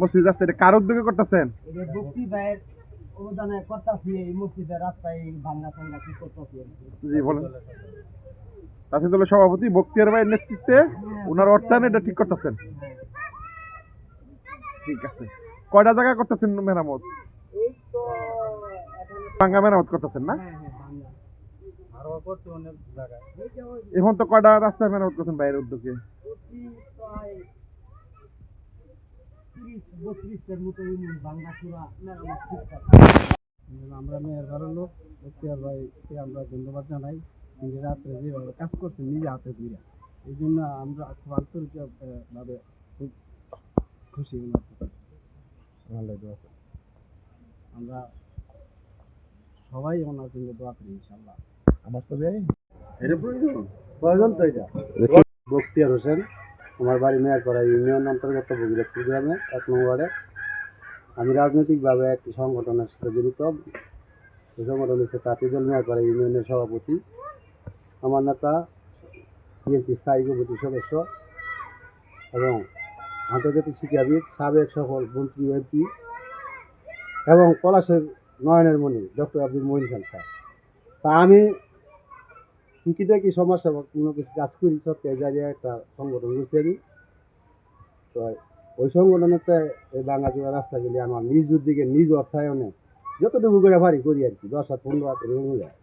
মসজিদ রাস্তা এটা কার উদ্যোগে করতেছেন? এটা বক্তি ভাইয়ের অনুদানে করতেছি এই মসজিদের রাস্তায় এই ভাঙ্গা কি করতেছি জি বলেন। তাসিদ সভাপতি বক্তিয়ার ভাইয়ের নেতৃত্বে ওনার অর্থায়নে এটা ঠিক করতেছেন? ঠিক আছে। কয়টা জায়গা করতেছেন মেরামত? এই ভাঙ্গা মেরামত করতেছেন না? হ্যাঁ হ্যাঁ এখন তো কয়টা রাস্তায় মেরামত করছেন বাইরের উদ্যোগে? তিরিশ মতো চূড়া মেরামত আমরা মেয়ের ঘরের লোক বক্তিয়ার ভাইকে আমরা ধন্যবাদ জানাই। তিনি রাত্রে যেভাবে কাজ করছেন নিজে হাতে দিয়ে। এই জন্য আমরা খুব আন্তরিক ভাবে খুব খুশি ওনার দোয়া করি। আমরা সবাই ওনার জন্য দোয়া করি ইনশাল্লাহ আমার তো ভাই প্রয়োজন? তো এটা। বক্তিয়ার হোসেন আমার বাড়ি মেয়ারপাড়া ইউনিয়ন অন্তর্গত বগিরাজপুর গ্রামে এক নম্বর আমি রাজনৈতিকভাবে একটি সংগঠনের সাথে জড়িত। সেই সংগঠন হচ্ছে তাঁতিদল মেয়ারপাড়া ইউনিয়নের সভাপতি। আমার নেতা বিএনপি স্থায়ী কমিটির সদস্য এবং আন্তর্জাতিক শিক্ষাবিদ, সাবেক সফল মন্ত্রী, এমপি এবং পলাশের নয়নের মণি, ডক্টর আব্দুল মহিন খান স্যার। তা আমি টুকিটাকি সমস্যা, বা কোনো কিছু কাজ করি, সত্যি একটা সংগঠন করছি আমি। তো ওই সংগঠনেতে এই বাঙ্গাচুরা রাস্তা গেলে আমার নিজ উদ্যোগে, নিজ অর্থায়নে যতটুকু করে পারি করি আর কি, দশ হাত, পনেরো হাত যায়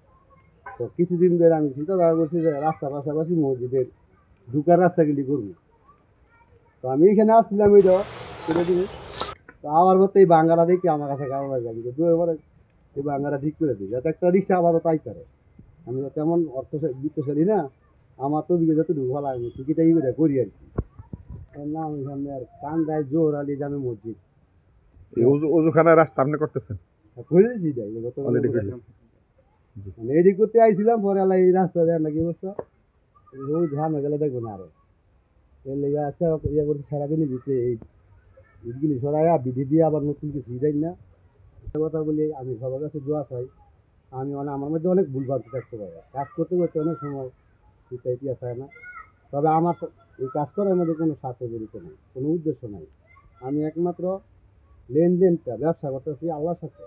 তো কিছুদিন ধরে আমি চিন্তাধারা করছি যে রাস্তা পাশাপাশি মসজিদের ঢুকার রাস্তা রাস্তাগুলি করব। তো আমি এখানে আসছিলাম তো করে দিনে তো আমার মতো এই বাঙ্গালা দেখি আমার কাছে কারও যাবি দু এবারে এই বাঙ্গালা ঠিক করে দিই যাতে একটা রিক্সা আপাতত তাই করে আমি তো তেমন অর্থ বিত্তশালী না আমার তো দিকে যতটুকু ভালো আমি টুকিটাকি করে করি আর কি। নাম এখানে আর কান্দায় জোর আলী জামে মসজিদ। উজু- রাস্তা আপনি করতেছেন? খুঁজেছি Already করে। করলেন। মানে এদিক করতে আইছিলাম পরে আল্লাহ এই রাস্তা দেয় নাকি অবস্থা। ওই হয়ে গেলে দেখব না আরও। এর লেগে আচ্ছা ইয়ে করতে সারাদিনই দিতে এই ইটগুলি সরাইয়া বিধি দিয়ে আবার নতুন কিছু দেয় না। কথা বলি আমি সবার কাছে দোয়া চাই। আমি মানে আমার মধ্যে অনেক ভুল ভাবতে থাকতে পারে কাজ করতে করতে অনেক সময় চিন্তা ইতিহাস হয় না। তবে আমার এই কাজ করার মধ্যে কোনো স্বার্থ জড়িত নেই, কোনো উদ্দেশ্য নাই। আমি একমাত্র লেনদেনটা, ব্যবসা করতে করতেছি আল্লাহর সাথে।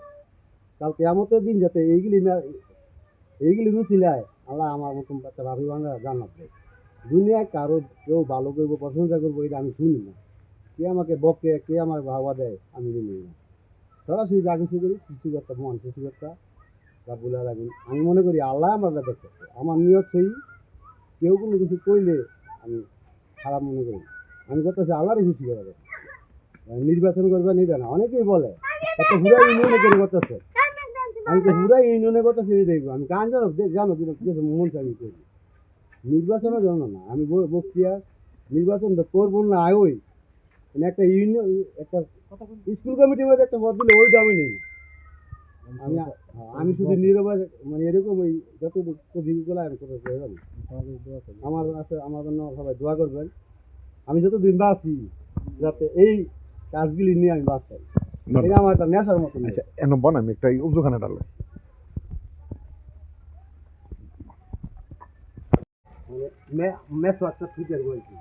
কালকে এমতের দিন যাতে এইগুলি না এইগুলি রুচিলায় আল্লাহ আমার মতন একটা ভাবি জান্নাত দেয়। দুনিয়ায় কারও কেউ ভালো করব, প্রশংসা করব, এটা আমি শুনি না। কে আমাকে বকে, কে আমার ভাবা দেয়, আমি জানি না। সরাসরি যা কিছু করি, সৃষ্টিকর্তা, মহান সৃষ্টিকর্তা রাবুল আলামিন আমি মনে করি আল্লাহ আমার দেখতেছে আমার নিয়ত সেই, কেউ কোনো কিছু করলে আমি খারাপ মনে করি। আমি করতেছি আল্লাহরই খুশি করা নির্বাচন করবে নিবে না। অনেকেই বলে একটা হুড়া ইউনিয়নে করে করতেছে? আমি তো হুড়া ইউনিয়নে করতেছি দেখব। আমি কান জানো জানো কিন্তু কি আছে মন চাই করি নির্বাচনের জন্য না। আমি বক্তিয়া নির্বাচন তো করব না ওই মানে একটা ইউনিয়ন একটা স্কুল কমিটির মধ্যে একটা পদ দিলে ওইটা আমি নেই। আমি আমি শুধু নীরবে মানে এরকম ওই যত দিনগুলো আমি চাই জানি আমার আছে আমার জন্য সবাই দোয়া করবেন। আমি যতদিন বাঁচি যাতে এই কাজগুলি নিয়ে আমি বাঁচতে এটা আমার একটা নেশার মতো। আচ্ছা এন বন আমি একটা উজুখানা ডালে মানে মেসো একটা ফিটের বলছি